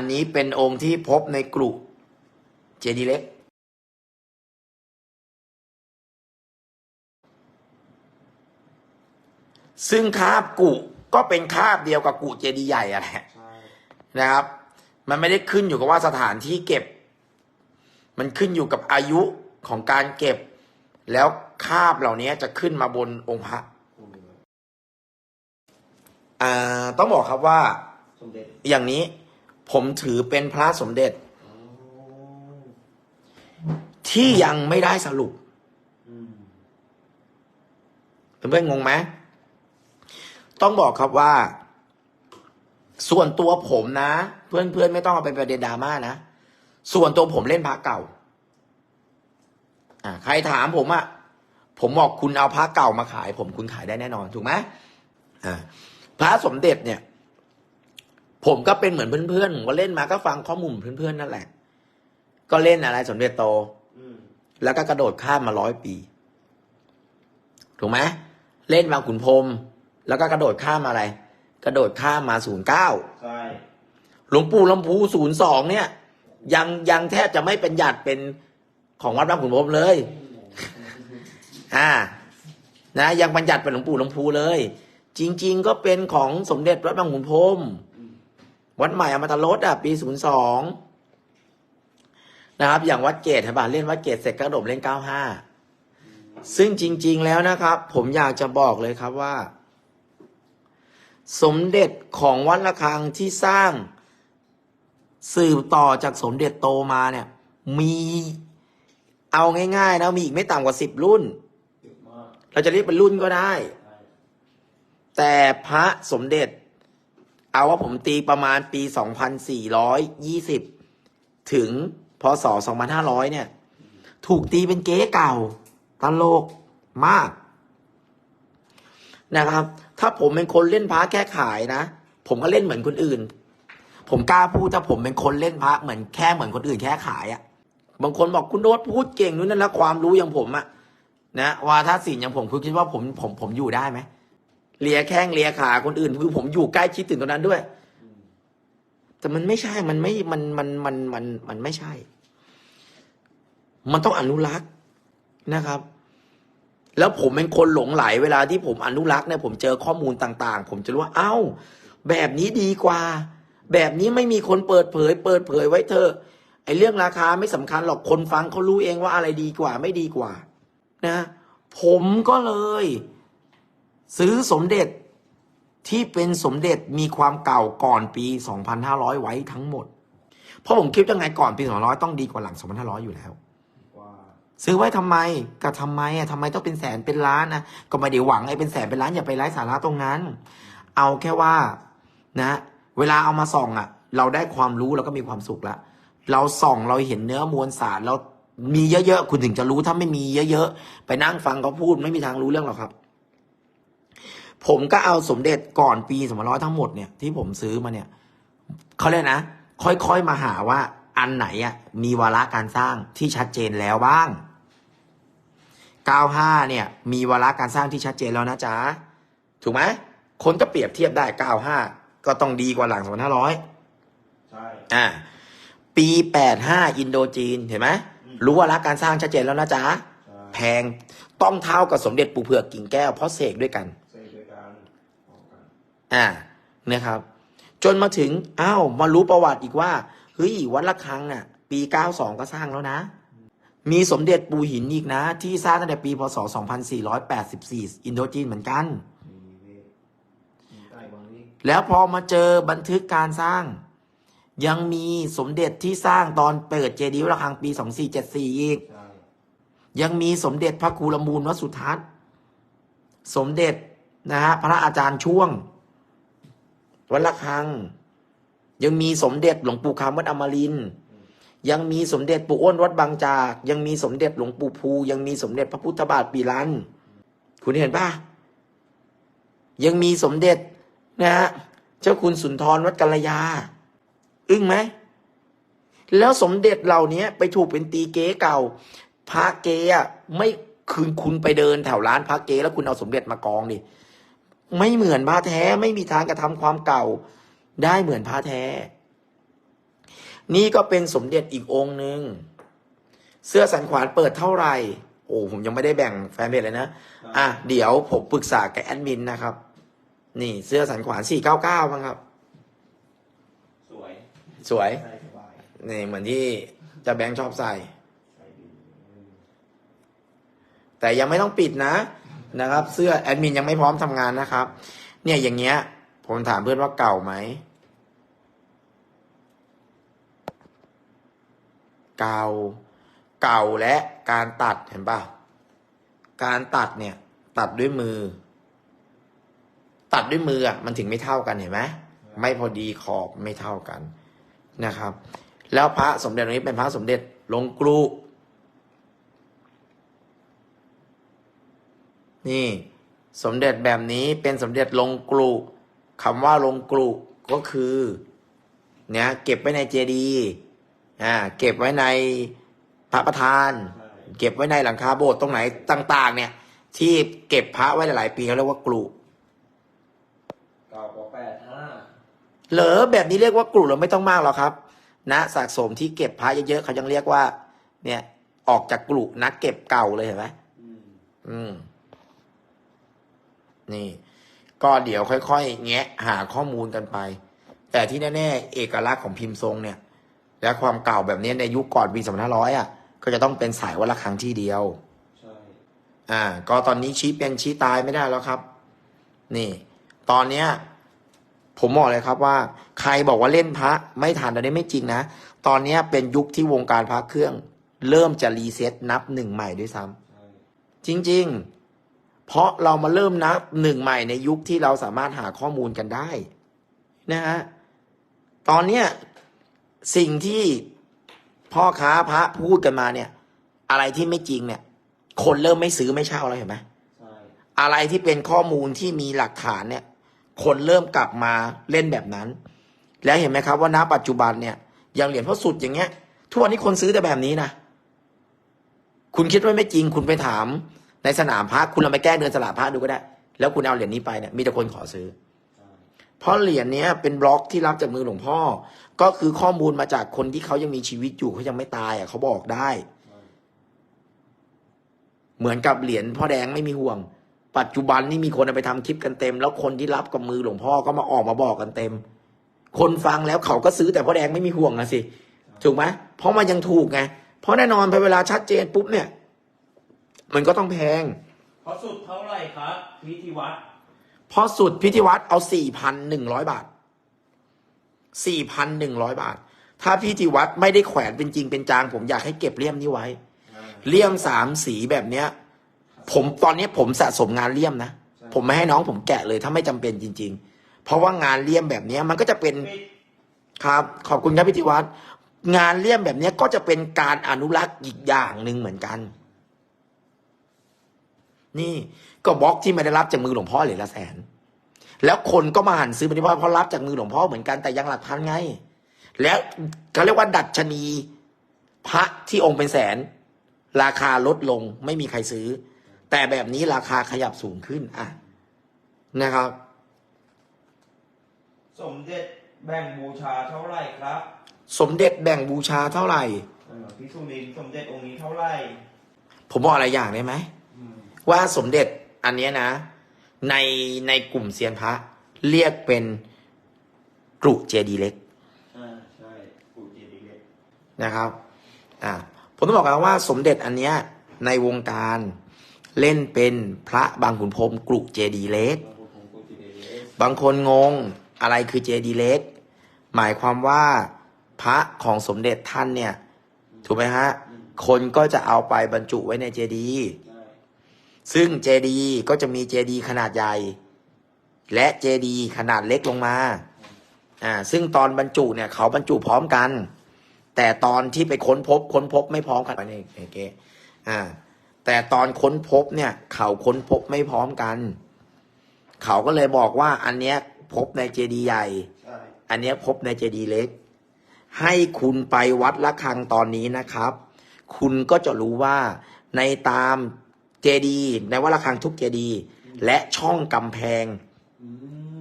อันนี้เป็นองค์ที่พบในกรุเจดีย์เล็ก ซึ่งคาบกุก็เป็นคาบเดียวกับกุเจดีย์ใหญ่อะแหละใช่นะครับ มันไม่ได้ขึ้นอยู่กับว่าสถานที่เก็บ มันขึ้นอยู่กับอายุของการเก็บ แล้วคาบเหล่านี้จะขึ้นมาบนองค์พระองค์หนึ่งเลยอ่าต้องบอกครับว่าสมเด็จอย่างนี้ ผมถือเป็นพระสมเด็จ ที่ยังไม่ได้สรุปเพื่อนงงไหมต้องบอกครับว่า ส่วนตัวผมนะ เพื่อนๆไม่ต้องเอาเป็นประเด็นดราม่านะ ส่วนตัวผมเล่นพระเก่า อ่า ใครถามผมอะผมบอกคุณเอาพระเก่ามาขาย ผมคุณขายได้แน่นอนถูกไหมอ่าพระสมเด็จเนี่ย ผมก็เป็นเหมือนเพื่อนๆผมก็เล่นมาก็ฟังข้อมูลเพื่อนๆนั่นแหละ ก็เล่นอะไรสมเด็จโตอืมแล้วก็กระโดดข้ามมาร้อยปี ถูกไหมเล่นบางขุนพรหมแล้วก็กระโดดข้ามมาอะไร กระโดดข้ามมาศูนย์เก้าใช่หลวงปู่ลำพูศูนย์สองเนี่ย ยังยังแทบจะไม่เป็นหยัดเป็นของวัดบางขุนพรหมเลย อ่า นะ ยังบัญญัติเป็นหลวงปู่ลำพูเลย จริง ๆ ก็เป็นของสมเด็จวัดบางขุนพรหม วัดใหม่อมตะรสอะปีศูนย์สองนะครับ อย่างวัดเกตเห็นป่ะเล่นวัดเกตเสร็จก็กระโดดเล่นเก้าห้าซึ่งจริง ๆ แล้วนะครับ ผมอยากจะบอกเลยครับว่า สมเด็จของวัดระฆังที่สร้าง สืบต่อจากสมเด็จโตมาเนี่ย มีเอาง่ายๆนะมีอีกไม่ต่ำกว่าสิบรุ่นเยอะมากเราจะเรียกเป็นรุ่นก็ได้ใช่แต่พระสมเด็จ เอาว่าผมตีประมาณปี 2420 ถึงพศ 2500 เนี่ย ถูกตีเป็นเก๊เก่าตลกมาก นะครับ ถ้าผมเป็นคนเล่นพระแค่ขายนะ ผมก็เล่นเหมือนคนอื่น ผมกล้าพูดถ้าผมเป็นคนเล่นพระเหมือนแค่เหมือนคนอื่นแค่ขายอะ่ะบางคนบอกคุณโน้ตพูดเก่งนู่นนั่นนะความรู้อย่างผมอะนะวาทศิลป์อย่างผมคุณคิดว่าผมผมผมอยู่ได้ไหม เลียแข้งเลียขาคนอื่นคือผมอยู่ใกล้ชิดถึงตรงนั้นด้วย แต่มันไม่ใช่มันไม่มันมันมันมันมันไม่ใช่ มันต้องอนุรักษ์นะครับ แล้วผมเป็นคนหลงไหล เวลาที่ผมอนุรักษ์เนี่ยผมเจอข้อมูลต่าง ๆ ผมจะรู้ว่าเอ้า แบบนี้ดีกว่า แบบนี้ไม่มีคนเปิดเผย เปิดเผยไว้เถอะไอ้เรื่องราคาไม่สำคัญหรอกคนฟังเขารู้เองว่าอะไรดีกว่า ไม่ดีกว่า นะ ผมก็เลย ซื้อสมเด็จที่เป็นสมเด็จมีความเก่าก่อนปี 2500 ไว้ทั้งหมด เพราะผมคิดยังไงก่อนปี 2500 ต้องดีกว่าหลัง 2500 อยู่แล้วว่าซื้อไว้ทำไมก็ทำไมอะทำไมต้องเป็นแสนเป็นล้านนะก็ไม่ได้หวังไอ้เป็นแสนเป็นล้านอย่าไปไร้สาระตรงนั้น เอาแค่ว่านะ เวลาเอามาส่องอะ เราได้ความรู้เราก็มีความสุขละเราส่องเราเห็นเนื้อมวลสารเรามีเยอะๆคุณถึงจะรู้ถ้าไม่มีเยอะ ๆ ไปนั่งฟังเขาพูดไม่มีทางรู้เรื่องหรอกครับ ผมก็เอาสมเด็จก่อนปีสองพันร้อยทั้งหมดเนี่ยที่ผมซื้อมาเนี่ยเขาเรียกนะ ค่อยๆมาหาว่าอันไหนอะมีวาระการสร้างที่ชัดเจนแล้วบ้าง 95 เนี่ย มีวาระการสร้างที่ชัดเจนแล้วนะจ๊ะ ถูกไหมคนก็เปรียบเทียบได้ 95 ก็ต้องดีกว่าหลัง 2500 ใช่ อ่า ปี 85 อินโดจีน เห็นไหมอืมรู้วาระการสร้างชัดเจนแล้วนะจ๊ะใช่แพงต้องเท่ากับสมเด็จปู่เผือกกิ่งแก้วเพราะเสกด้วยกันเซ็นด้วยกันออกกัน อ่านะครับ จนมาถึงอ้าวมารู้ประวัติอีกว่าเฮ้ยวัดละคังน่ะ ปี92ก็สร้างแล้วนะ มีสมเด็จปูหินอีกนะ ที่สร้างตั้งแต่ปีพศ2484อินโดจีนเหมือนกันมีเวทมีใต้บางนี้แล้วพอมาเจอบันทึกการสร้าง ยังมีสมเด็จที่สร้างตอนเปิดเจดีย์วัดระฆังปี2474อีกใช่ยังมีสมเด็จพระครูละมูลวสุทัศน์ สมเด็จนะฮะพระอาจารย์ช่วง วัดระฆัง ยังมีสมเด็จหลวงปู่คำวัดอมรินทร์ยังมีสมเด็จปู่อ้วนวัดบางจาก ยังมีสมเด็จหลวงปู่ภู ยังมีสมเด็จพระพุทธบาทปีรันคุณเห็นปะยังมีสมเด็จนะฮะเจ้าคุณสุนทรวัดกัลยา อึ้งไหม แล้วสมเด็จเหล่านี้ไปถูกเป็นตีเก๊เก่า พระเก๊อะไม่คืนคุณไปเดินแถวร้านพระเก๊แล้วคุณเอาสมเด็จมากองดิ ไม่เหมือนพระแท้ไม่มีทางกระทำความเก่า ได้เหมือนพระแท้ นี่ก็เป็นสมเด็จอีกองค์หนึ่งเสื้อสันขวานเปิดเท่าไหร่ โอ้ผมยังไม่ได้แบ่งแฟนเพจเลยนะ อะเดี๋ยวผมปรึกษากับแอดมินนะครับ นี่เสื้อสันขวานสี่เก้าเก้ามั้งครับ สวย สวยใส่สบายนี่เหมือนที่เจะแบงค์ชอบใส่ใส่ดีอืมแต่ยังไม่ต้องปิดนะ นะครับ เสื้อแอดมินยังไม่พร้อมทำงานนะครับ เนี่ยอย่างเงี้ย ผมถามเพื่อนว่าเก่าไหมเก่าเก่าและการตัดเห็นป่ะการตัดเนี่ย ตัดด้วยมือ ตัดด้วยมืออะมันถึงไม่เท่ากันเห็นไหมไม่พอดีขอบไม่เท่ากันนะครับ แล้วพระสมเด็จนี้เป็นพระสมเด็จลงกรุ นี่ สมเด็จแบบนี้เป็นสมเด็จลงกรุคำว่าลงกรุก็คือเนี่ยเก็บไว้ในเจดีย์อ่าเก็บไว้ในพระประธานใช่เก็บไว้ในหลังคาโบสถ์ตรงไหนต่าง ๆ เนี่ย ที่เก็บพระไว้หลาย ๆ ปีเขาเรียกว่ากรุเก่ากว่าแปดห้าเหรอแบบนี้เรียกว่ากรุเราไม่ต้องมากหรอกครับ นะสะสมที่เก็บพระเยอะๆเขายังเรียกว่า เนี่ย ออกจากกรุนักเก็บเก่าเลยเห็นไหมอืมอืม นี่ ก็เดี๋ยวค่อยๆ แงะหาข้อมูลกันไป แต่ที่แน่ๆ เอกลักษณ์ของพิมพ์ทรงเนี่ย และความเก่าแบบนี้ในยุคก่อนปี2500อะ ก็จะต้องเป็นสายวัดระฆังที่เดียว ใช่ อ่า ก็ตอนนี้ชี้เป็นชี้ตายไม่ได้แล้วครับ นี่ ตอนเนี้ยผมบอกเลยครับว่า ใครบอกว่าเล่นพระไม่ทันตอนนี้ไม่จริงนะ ตอนเนี้ยเป็นยุคที่วงการพระเครื่อง เริ่มจะรีเซ็ตนับหนึ่งใหม่ด้วยซ้ำใช่จริง ๆ เพราะเรามาเริ่มนับหนึ่งใหม่ในยุคที่เราสามารถหาข้อมูลกันได้นะฮะตอนเนี้ยสิ่งที่พ่อค้าพระพูดกันมาเนี่ย อะไรที่ไม่จริงเนี่ย คนเริ่มไม่ซื้อไม่เช่าแล้วเห็นไหมใช่อะไรที่เป็นข้อมูลที่มีหลักฐานเนี่ย คนเริ่มกลับมาเล่นแบบนั้น แล้วเห็นไหมครับว่าณปัจจุบันเนี่ยอย่างเหรียญพ่อสุดอย่างเงี้ยทุกวันนี้คนซื้อแต่แบบนี้นะคุณคิดว่าไม่จริง คุณไปถาม ในสนามพระคุณลองไปแก้เดินสลากพระดูก็ได้ แล้วคุณเอาเหรียญนี้ไปเนี่ยมีแต่คนขอซื้อ เพราะเหรียญเนี้ยเป็นบล็อกที่รับจากมือหลวงพ่อ ก็คือข้อมูลมาจากคนที่เขายังมีชีวิตอยู่เขายังไม่ตายอะเขาบอกได้ เหมือนกับเหรียญพ่อแดงไม่มีห่วง ปัจจุบันนี่มีคนเอาไปทำคลิปกันเต็ม แล้วคนที่รับกับมือหลวงพ่อก็มาออกมาบอกกันเต็ม คนฟังแล้วเขาก็ซื้อแต่พ่อแดงไม่มีห่วงนะสิถูกไหมเพราะมันยังถูกไงเพราะแน่นอนพอเวลาชัดเจนปุ๊บเนี่ย มันก็ต้องแพง เพราะสุดเท่าไหร่ครับพิธีวัดเพราะสุดพิธีวัดเอาสี่พันหนึ่งร้อยบาทสี่พันหนึ่งร้อยบาท ถ้าพิธีวัดไม่ได้แขวนเป็นจริงเป็นจาง ผมอยากให้เก็บเลี่ยมนี้ไว้อ่าเลี่ยมสามสีแบบเนี้ย ผมตอนนี้ผมสะสมงานเลี่ยมนะใช่ผมไม่ให้น้องผมแกะเลยถ้าไม่จำเป็นจริง ๆ เพราะว่างานเลี่ยมแบบเนี้ยมันก็จะเป็นปิดครับ ขอบคุณครับพิธีวัฒน์งานเลี่ยมแบบเนี้ยก็จะเป็นการอนุรักษ์อีกอย่างหนึ่งเหมือนกัน นี่ก็บล็อกที่ไม่ได้รับจากมือหลวงพ่อเหรียญละแสน แล้วคนก็มาหันซื้อปฏิภาณเพราะรับจากมือหลวงพ่อเหมือนกันแต่ยังหลักพันไง แล้วเขาเรียกว่าดัชนี พระที่องค์เป็นแสน ราคาลดลงไม่มีใครซื้อ แต่แบบนี้ราคาขยับสูงขึ้นอะนะครับ สมเด็จแบ่งบูชาเท่าไหร่ครับ สมเด็จแบ่งบูชาเท่าไหร่เออพิสุนินสมเด็จองค์นี้เท่าไหร่ ผมบอกอะไรอย่างได้ไหมอืม ว่าสมเด็จอันเนี้ยนะ ในในกลุ่มเซียนพระ เรียกเป็นกรุเจดีเล็กอ่าใช่ปูเจดีเล็กนะครับอ่าผมต้องบอกกันว่าสมเด็จอันเนี้ยในวงการเล่นเป็นพระบางขุนพรหมกรุเจดีเล็ก บางคนงปูเจดีเล็กบางคนงงอะไรคือเจดีเล็ก หมายความว่าพระของสมเด็จท่านเนี่ย ถูกไหมฮะ คนก็จะเอาไปบรรจุไว้ในเจดีย์ ซึ่งเจดีก็จะมีเจดีขนาดใหญ่ และเจดีขนาดเล็กลงมาอ่าซึ่งตอนบรรจุเนี่ยเขาบรรจุพร้อมกัน แต่ตอนที่ไปค้นพบค้นพบไม่พร้อมกันนี่โอเคอ่าแต่ตอนค้นพบเนี่ย เขาค้นพบไม่พร้อมกัน เขาก็เลยบอกว่า อันเนี้ยพบในเจดีใหญ่ อันเนี้ยพบในเจดีเล็ก ให้คุณไปวัดละคังตอนนี้นะครับ คุณก็จะรู้ว่าในตาม เจดีย์ในวัดละคังทุกเจดีย์และช่องกำแพงอื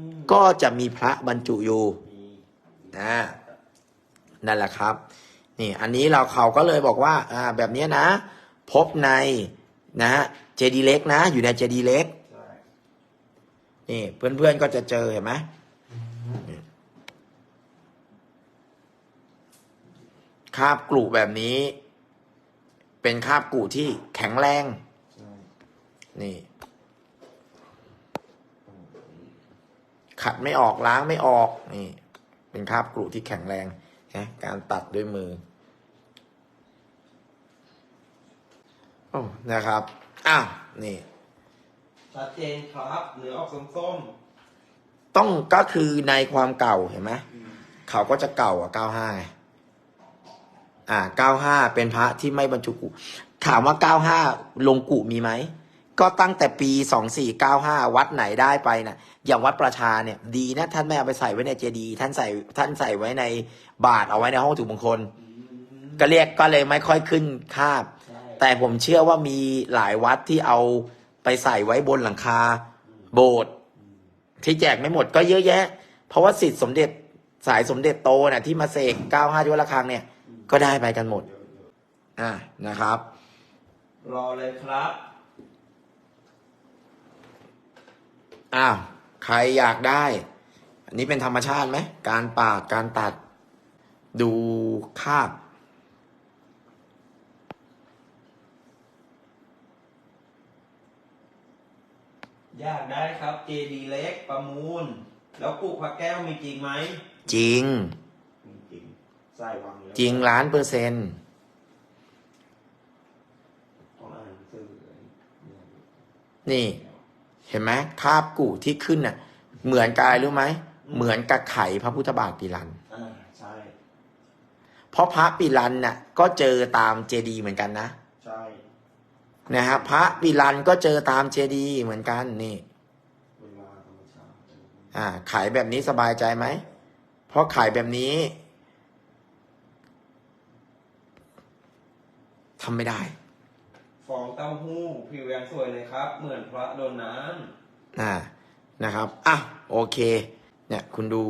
มก็จะมีพระบรรจุอยู่มีนะนั่นแหละครับ นี่อันนี้เราเขาก็เลยบอกว่าอ่าแบบเนี้ยนะ พบในนะฮะเจดีเล็กนะ อยู่ในเจดีเล็กใช่นี่เพื่อนๆก็จะเจอเห็นไหมนี่คาบกลุแบบนี้ เป็นคาบกลุที่แข็งแรงใช่ นี่ ขัดไม่ออกล้างไม่ออก นี่ เป็นคราบกรุที่แข็งแรงนะการตัดด้วยมือโอ้นะครับ อ้าว นี่ชัดเจนครับเนื้อออกส้มต้องก็คือในความเก่าเห็นไหมๆอืมเขาก็จะเก่ากว่าเก้าห้าอ่าเก้าห้าเป็นพระที่ไม่บรรจุกุถามว่าเก้าห้าลงกุมีไหม ก็ตั้งแต่ปีสองสี่เก้าห้าวัดไหนได้ไปนะอย่างวัดประชาเนี่ย ดีนะ ท่านไม่เอาไปใส่ไว้ในเจดีย์ท่านใส่ท่านใส่ไว้ในบาทเอาไว้ในห้องถูกมงคล ก็เรียกก็เลยไม่ค่อยขึ้นคาบ แต่ผมเชื่อว่ามีหลายวัดที่เอาไปใส่ไว้บนหลังคา โบสถ์ที่แจกไม่หมดก็เยอะแยะ เพราะว่าสิทธิสมเด็จสายสมเด็จโตน่ะที่มาเสกเก้าห้าที่วัดระฆังเนี่ย ก็ได้ไปกันหมด อ่านะครับ รอเลยครับ อ้าวใครอยากได้ อันนี้เป็นธรรมชาติไหม การปาดการตัด ดูคาบ อยากได้ครับเจดีเล็กประมูล แล้วปลูกพระแก้วมีจริงไหมจริง มีจริงใส่วางอยู่แล้วจริงล้านเปอร์เซ็นต์ต้องอ่านหนังสือเลยนี่ เห็นไหมคาบกูที่ขึ้นน่ะ เหมือนกายรู้ไหม เหมือนกับไข่พระพุทธบาทปีรันอ่าใช่เพราะพระปีรันน่ะ ก็เจอตามเจดีย์เหมือนกันนะใช่นะฮะพระปีรันก็เจอตามเจดีย์เหมือนกันนี่เวลาธรรมชาติอ่า ขายแบบนี้สบายใจไหมเพราะขายแบบนี้ทำไม่ได้ ฟองเต้าหู้ผิวยังสวยเลยครับ เหมือนพระโดนน้อ่านะครับอะโอเค เนี่ยคุณดูำ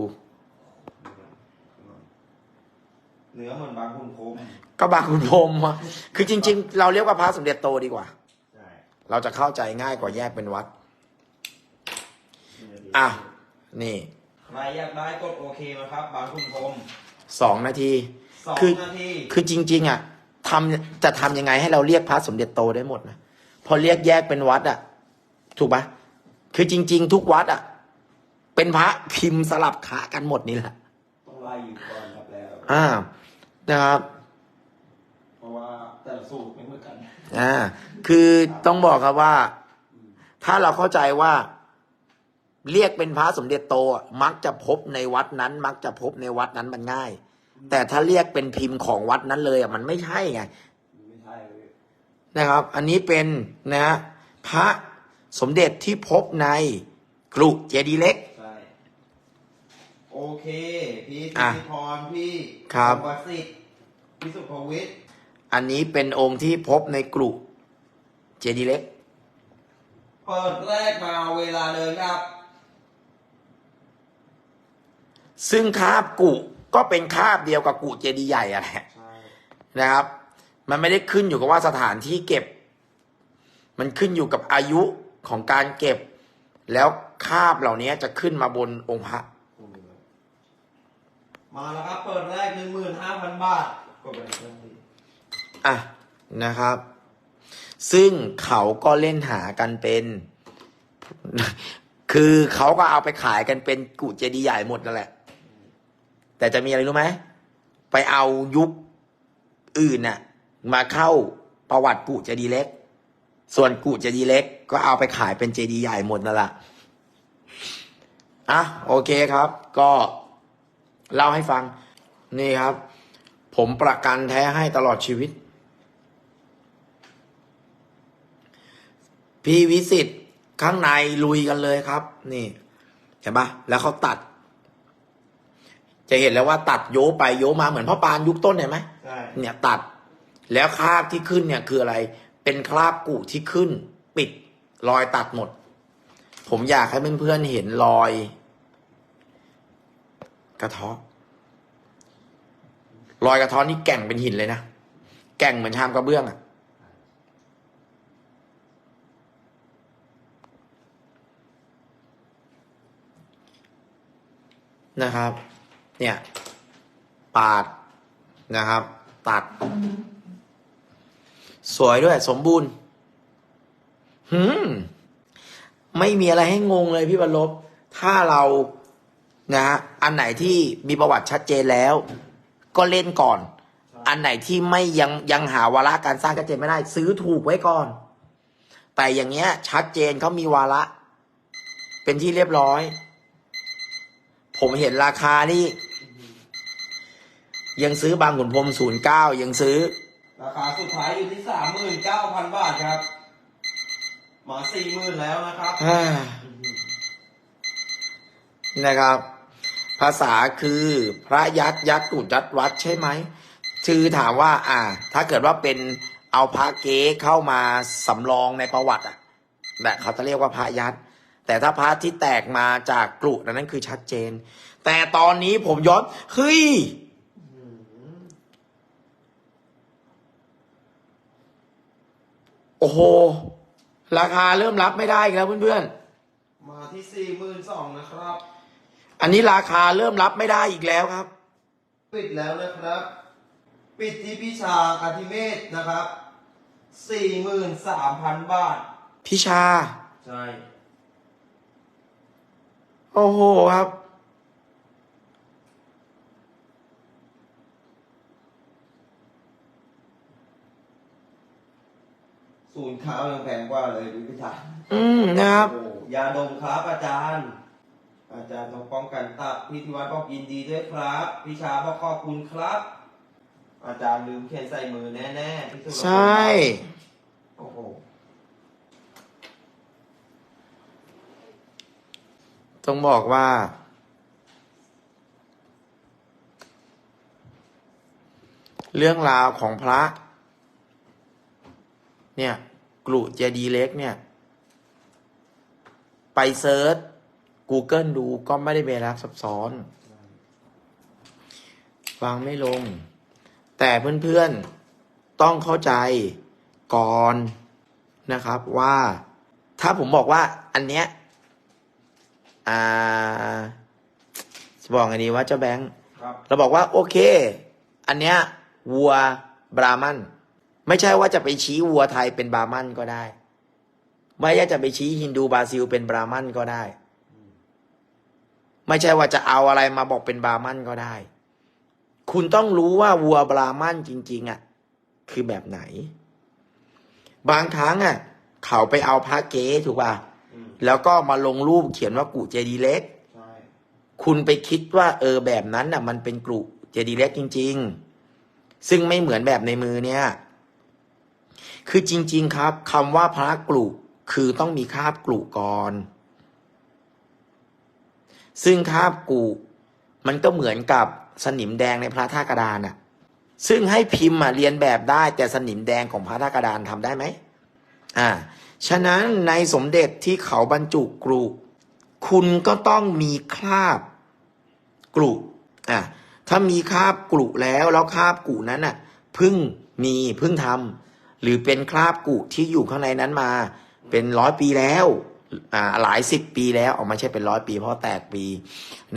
เนื้อเหมือนบางคุณคมก็บางคุณพรหมอะคือจริง ๆ เราเรียกว่าพระสมเด็จโตดีกว่า ใช่เราจะเข้าใจง่ายกว่าแยกเป็นวัด อะ นี่ ใครอยากได้กดโอเคมาครับ บางคุณคมสองนาที สองคือนาที คือจริง ๆ อะ ทำจะทำยังไงให้เราเรียกพระสมเด็จโตได้หมดนะพอเรียกแยกเป็นวัดอะ ถูกปะคือจริง ๆ ทุกวัดอะ เป็นพระพิมพ์สลับขากันหมดนี่แหละต้องไล่อยู่ก่อนครับแล้วอ่านะครับเพราะว่าแต่ละสูตรไม่เหมือนกันอ่าคือต้องบอกครับว่า ถ้าเราเข้าใจว่าเรียกเป็นพระสมเด็จโตอะมักจะพบในวัดนั้น มักจะพบในวัดนั้นมันง่าย แต่ถ้าเรียกเป็นพิมพ์ของวัดนั้นเลยอะมันไม่ใช่ไงไม่ใช่เลยนะครับ อันนี้เป็นนะฮะพระสมเด็จที่พบในกรุเจดีย์เล็ก ใช่โอเค พี่อะสิทธิพรพี่ครับสมบัติสิทธิ์พี่สุภวิทย์อันนี้เป็นองค์ที่พบในกรุเจดีย์เล็ก เปิดแรกมาเวลาเดินครับ ซึ่งคาบกุ ก็เป็นคาบเดียวกับกุเจดีย์ใหญ่อะแหละใช่นะครับ มันไม่ได้ขึ้นอยู่กับว่าสถานที่เก็บ มันขึ้นอยู่กับอายุของการเก็บ แล้วคาบเหล่านี้จะขึ้นมาบนองค์พระมาแล้วครับ เปิดแรกหนึ่งหมื่นห้าพันบาทก็เป็นเรื่องดีอะนะครับ ซึ่งเขาก็เล่นหากันเป็น คือเขาก็เอาไปขายกันเป็นกุเจดีย์ใหญ่หมดนั่นแหละ แต่จะมีอะไรรู้ไหมไปเอายุคอื่นน่ะ มาเข้าประวัติกุเจดีเล็ก ส่วนกุเจดีเล็ก ก็เอาไปขายเป็นเจดีใหญ่หมดนั่นแหละอะโอเคครับ ก็เล่าให้ฟัง นี่ครับ ผมประกันแท้ให้ตลอดชีวิต พี่วิสิตข้างในลุยกันเลยครับ นี่ เห็นปะแล้วเขาตัด จะเห็นแล้วว่าตัดโยไปโยมาเหมือนพ่อปานยุคต้นเห็นไหมใช่เนี่ยตัดแล้วคราบที่ขึ้นเนี่ยคืออะไร เป็นคราบกุที่ขึ้น ปิดรอยตัดหมด ผมอยากให้เพื่อนๆเห็นรอย กระเทาะรอยกระท้อนนี่แก่งเป็นหินเลยนะแก่งเหมือนชามกระเบื้องอะนะครับ เนี่ย ปาดนะครับ ตัด สวยด้วย สมบูรณ์หืมไม่มีอะไรให้งงเลยพี่บรรลบ ถ้าเรานะฮะอันไหนที่มีประวัติชัดเจนแล้ว ก็เล่นก่อน อันไหนที่ไม่ยังยังหาวาระการสร้างชัดเจนไม่ได้ ซื้อถูกไว้ก่อน แต่อย่างเงี้ย ชัดเจนเขามีวาระ เป็นที่เรียบร้อย ผมเห็นราคานี่ ยังซื้อบางขุนพรหมศูนย์เก้ายังซื้อ ราคาสุดท้ายอยู่ที่สามหมื่นเก้าพันบาทครับมาสี่หมื่นแล้วนะครับอ่านะครับ ภาษาคือพระยัดยัดกุดยัดวัดใช่ไหมคือถามว่า อ่า ถ้าเกิดว่าเป็นเอาพระเก๊เข้ามาสำรองในประวัติอะแบบเขาจะเรียกว่าพระยัดแต่ถ้าพระที่แตกมาจากกรุนั้นนั่นคือชัดเจน แต่ตอนนี้ผมย้อนเฮ้ย โอ้โห ราคาเริ่มรับไม่ได้อีกแล้วเพื่อนๆมาที่สี่หมื่นสองนะครับอันนี้ราคาเริ่มรับไม่ได้อีกแล้วครับ ปิดแล้วนะครับ ปิดที่พิชาอาทิเมศนะครับสี่หมื่นสามพันบาทพิชา ใช่ โอ้โหครับ ศูนย์ค้ายังแพงกว่าเลยดูพิชาอืมนะครับโอ้ยาดมครับอาจารย์ อาจารย์ต้องป้องกันตับพี่ธิวัฒน์บอกยินดีด้วยครับพิชาบอกขอบคุณครับ อาจารย์ลืมเขียนใส่มือแน่ๆพี่สุรพลใช่ โอ้โหต้องบอกว่า เรื่องราวของพระ เนี่ยกลุเจดีย์เล็กเนี่ย ไปเซิร์ช Google ดูก็ไม่ได้เบรักซับซ้อนวางไม่ลง แต่เพื่อนๆต้องเข้าใจก่อนนะครับว่าถ้าผมบอกว่าอันเนี้ยอ่าจะบอกไงดีว่าเจ้าแบงค์ครับเราบอกว่าโอเค อันเนี้ยวัวบราหมัน ไม่ใช่ว่าจะไปชี้วัวไทยเป็นบราหมันก็ได้ ไม่ใช่จะไปชี้ฮินดูบราซิลเป็นบราหมันก็ได้ ไม่ใช่ว่าจะเอาอะไรมาบอกเป็นบราหมันก็ได้ คุณต้องรู้ว่าวัวบราหมันจริง ๆอะ คือแบบไหน บางครั้งอะ เขาไปเอาพระเก๊ถูกป่ะอืมแล้วก็มาลงรูปเขียนว่ากุเจดีย์เล็กใช่คุณไปคิดว่าเออแบบนั้นน่ะ มันเป็นกรุเจดีย์เล็กจริง ๆ ซึ่งไม่เหมือนแบบในมือเนี่ย คือจริง ๆ ครับคำว่าพระกรุคือต้องมีคาบกรุก่อน ซึ่งคาบกรุมันก็เหมือนกับสนิมแดงในพระท่ากระดานน่ะ ซึ่งให้พิมพ์อะเรียนแบบได้แต่สนิมแดงของพระท่ากระดานทำได้ไหมอ่า ฉะนั้นในสมเด็จที่เขาบรรจุกรุคุณก็ต้องมีคราบกรุอะถ้ามีคาบกรุแล้วแล้วคาบกรุนั้นน่ะ พึ่งมีพึ่งทำ หรือเป็นคราบกุที่อยู่ข้างในนั้นมา เป็นร้อยปีแล้วอ่าหลายสิบปีแล้วออกไม่ใช่เป็นร้อยปี เพราะแตกปี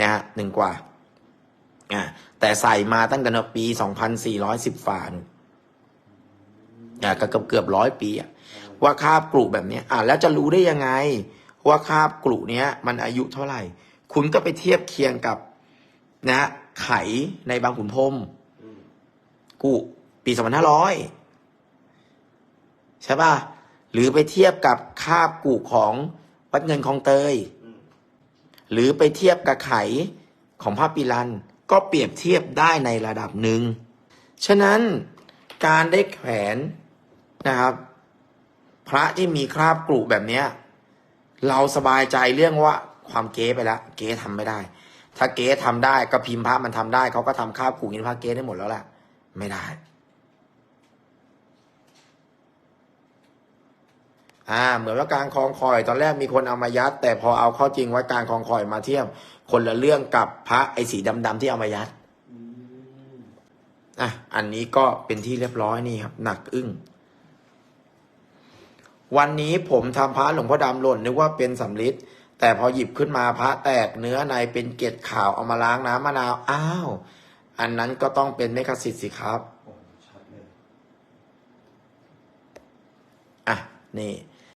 นะฮะหนึ่งกว่าอ่าแต่ใส่มาตั้งแต่ปีสองพันสี่ร้อยสิบฝานอ่าก็เกือบเกือบร้อยปีอะว่าคาบกรุแบบนี้อ่าแล้วจะรู้ได้ยังไง ว่าคาบกรุเนี้ย มันอายุเท่าไหร่ คุณก็ไปเทียบเคียงกับนะไขในบางขุนพรหมอืมกุปีสองพันห้าร้อย ใช่ป่ะหรือไปเทียบกับคาบกุของวัดเงินคลองเตยอืมหรือไปเทียบกับไขของพระปิรัน ก็เปรียบเทียบได้ในระดับหนึ่ง ฉะนั้นการได้แขวนนะครับ พระที่มีคราบกรุแบบเนี้ยเราสบายใจเรื่องว่าความเก๊ไปแล้วเก๊ทำไม่ได้ ถ้าเก๊ทำได้ก็พิมพ์พระมันทำได้ เขาก็ทำคราบกรุยินพระเก๊ได้หมดแล้วแหละไม่ได้ อ่าเหมือนว่าการคลองคอย ตอนแรกมีคนเอามายัด แต่พอเอาเข้าจริงว่าการคลองคอยมาเทียบคนละเรื่องกับพระไอ้สีดำๆที่เอามายัดอืมอะอันนี้ก็เป็นที่เรียบร้อยนี่ครับ หนักอึ้งวันนี้ผมทำพระหลวงพ่อดำหล่นนึกว่าเป็นสำลิดแต่พอหยิบขึ้นมาพระแตกเนื้อในเป็นเกล็ดขาวเอามาล้างน้ำมะนาวอ้าว อันนั้นก็ต้องเป็นเมฆสิทธิ์สิครับโอ้ชัดเลยอะนี่